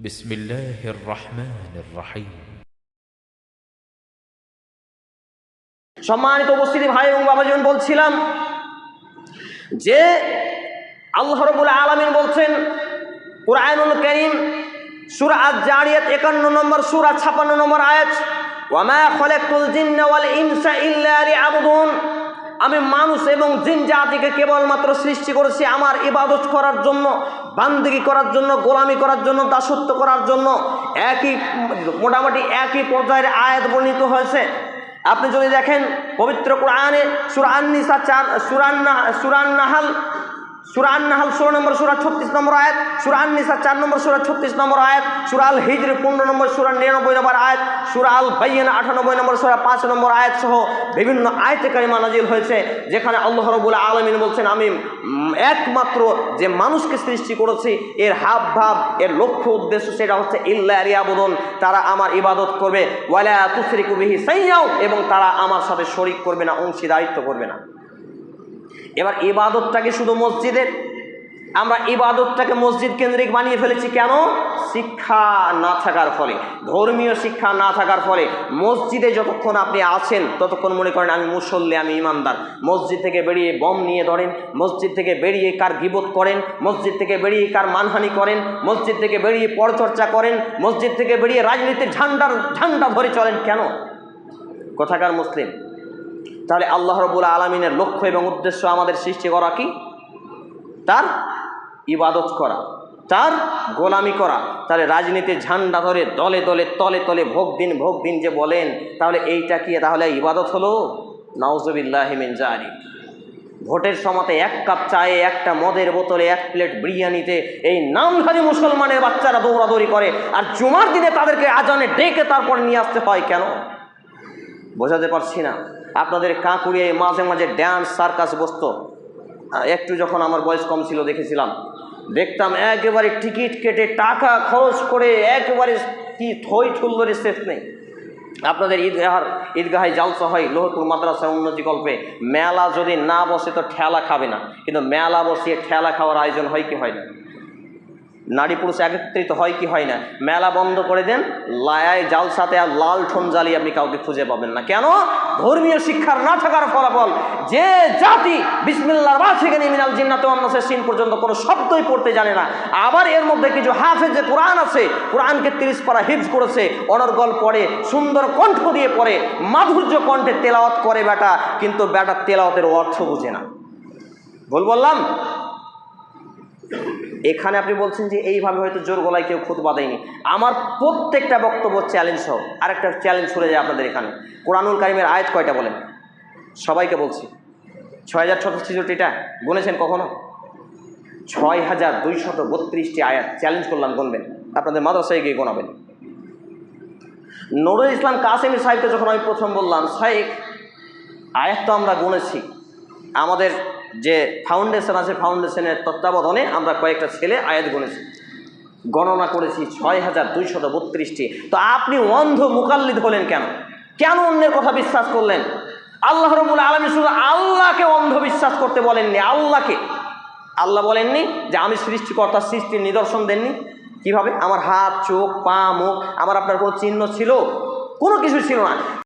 بسم الله الرحمن الرحيم সম্মানিত উপস্থিতি ভাই এবং বাবাজন বলছিলাম যে আল্লাহ রবুল আলমিন বলছেন কুরআনুল করিম সুরা আজ জারিয়াত একান্ন নম্বর সুরা ছাপান্ন নম্বর আয়াত ওয়ামা খলাকুল জিন্না ওয়াল ইনসা ইল্লা লিয়াবুদুন আমি মানুষ এবং জিন জাতিকে কেবলমাত্র সৃষ্টি করেছি আমার ইবাদত করার জন্য, বান্দিগি করার জন্য, গোলামি করার জন্য, দাসত্ব করার জন্য। একই, মোটামুটি একই পর্যায়ের আয়াত বর্ণিত হয়েছে। আপনি যদি দেখেন, পবিত্র কোরআনে সুরান্নিসা চার সুরান্না সুরান নাহাল সুরান নাহাল ষোলো নম্বর সুরা, ছত্রিশ নম্বর আয়াত। সুরান নিসা চার নম্বর সুরা, ছত্রিশ নম্বর আয়াত। সুরাল হিজরি পনেরো নম্বর সুরা, নিরানব্বই নম্বর আয়াত। সুরাল বাইয়ানা আটানব্বই নম্বর সুরা, পাঁচ নম্বর আয়াত সহ বিভিন্ন আয়তে কারিমা নাজিল হয়েছে, যেখানে আল্লাহ রবুল আলমিন বলছেন, আমি একমাত্র যে মানুষকে সৃষ্টি করেছি, এর হাব ভাব এর লক্ষ্য উদ্দেশ্য সেটা হচ্ছে, ইল্লা রিয়াবুদন তারা আমার ইবাদত করবে, ওয়ালা তুসরিকু বিহি সাইয়াও এবং তারা আমার সাথে শরিক করবে না, অংশীদারিত্ব করবে না। এবার ইবাদতটাকে শুধু মসজিদের, আমরা ইবাদতটাকে মসজিদ কেন্দ্রিক বানিয়ে ফেলেছি কেন? শিক্ষা না থাকার ফলে, ধর্মীয় শিক্ষা না থাকার ফলে। মসজিদে যতক্ষণ আপনি আছেন, ততক্ষণ মনে করেন আমি মুসল্লি, আমি ইমানদার। মসজিদ থেকে বেরিয়ে বম নিয়ে ধরেন, মসজিদ থেকে বেরিয়ে কার গিবত করেন, মসজিদ থেকে বেরিয়ে কার মানহানি করেন, মসজিদ থেকে বেরিয়ে পরচর্চা করেন, মসজিদ থেকে বেরিয়ে রাজনীতির ঝান্ডার, ঝান্ডা ধরে চলেন কেন? কোথাকার মুসলিম তাহলে আল্লাহ রবুল আলমিনের লক্ষ্য এবং উদ্দেশ্য আমাদের সৃষ্টি করা কি? তার ইবাদত করা, তার গোলামি করা। তাহলে রাজনীতির ঝান্ডা ধরে দলে দলে তলে তলে ভোগ দিন ভোগ দিন যে বলেন, তাহলে এইটা কি? তাহলে ইবাদত হলো? নওজবিল্লাহিমিন জারি ভোটের সময়তে এক কাপ চায়ে, একটা মদের বোতলে এক প্লেট বিরিয়ানিতে এই নামধারী মুসলমানের বাচ্চারা দৌড়াদৌড়ি করে, আর জুমার দিনে তাদেরকে আজানে ডেকে তারপর নিয়ে আসতে হয় কেন? বোঝাতে পারছি না। আপনাদের কাঁকুড়িয়ে মাঝে মাঝে ড্যান্স সার্কাস বসতো। একটু যখন আমার বয়স কম ছিল দেখেছিলাম। দেখতাম একেবারে টিকিট কেটে টাকা খরচ করে একেবারে কি থই ঠুল্লরে শেষ নেই। আপনাদের ঈদগাহার ঈদগাহে জালসা হয় লোহপুর মাদ্রাসা উন্নতি কল্পে। মেলা যদি না বসে তো ঠেলা খাবে না। কিন্তু মেলা বসিয়ে ঠেলা খাওয়ার আয়োজন হয় কি হয় না? নারী পুরুষ একত্রিত হয় কি হয় না? মেলা বন্ধ করে দেন, লায়ায় জালসাতে আর লাল ঠোন জ্বালিয়ে আপনি কাউকে খুঁজে পাবেন না। কেন? ধর্মীয় শিক্ষার না থাকার ফলাফল, যে জাতি বিসমিল্লার বা নিয়ে মিনাল জিন্নাত অন্নসের সিন পর্যন্ত কোনো শব্দই পড়তে জানে না। আবার এর মধ্যে কিছু হাফেজ যে কোরআন আছে, কোরআনকে তিরিশ পারা হিফজ করেছে অনর্গল পড়ে, সুন্দর কণ্ঠ দিয়ে পড়ে, মাধুর্য কণ্ঠে তেলাওয়াত করে বেটা, কিন্তু বেটা তেলাওয়াতের অর্থ বুঝে না। ভুল বললাম? এখানে আপনি বলছেন যে এইভাবে হয়তো জোর গলায় কেউ খুদ বাঁধেনি আমার প্রত্যেকটা বক্তব্য চ্যালেঞ্জ সহ আরেকটা চ্যালেঞ্জ ছুড়ে যায় আপনাদের এখানে। কোরআনুল কারিমের আয়াত কয়টা বলেন? সবাইকে বলছি। ছয় হাজার ছশো ছেষট্টিটা গুনেছেন কখনো? ছয় হাজার দুইশত বত্রিশটি আয়াত চ্যালেঞ্জ করলাম, গুনবেন। আপনাদের মাদ্রাসায় গিয়ে গোনাবেন। নুরুল ইসলাম কাসেমি সাহেবকে যখন আমি প্রথম বললাম, সাহেব, আয়াত তো আমরা গুনেছি। আমাদের যে ফাউন্ডেশন আছে ফাউন্ডেশনের তত্ত্বাবধানে আমরা কয়েকটা ছেলে আয়াত গুনেছি গণনা করেছি ছয় হাজার দুইশত বত্রিশটি। তো আপনি অন্ধ মুকাল্লিদ হলেন কেন? কেন অন্যের কথা বিশ্বাস করলেন? আল্লাহ রবুল আলমী শুধু আল্লাহকে অন্ধ বিশ্বাস করতে বলেননি, আল্লাহকে। আল্লাহ বলেননি যে আমি সৃষ্টিকর্তার সৃষ্টির নিদর্শন দেননি। কীভাবে? আমার হাত, চোখ, পা, মুখ, আমার আপনার কোনো চিহ্ন ছিল? কোনো কিছু ছিল না।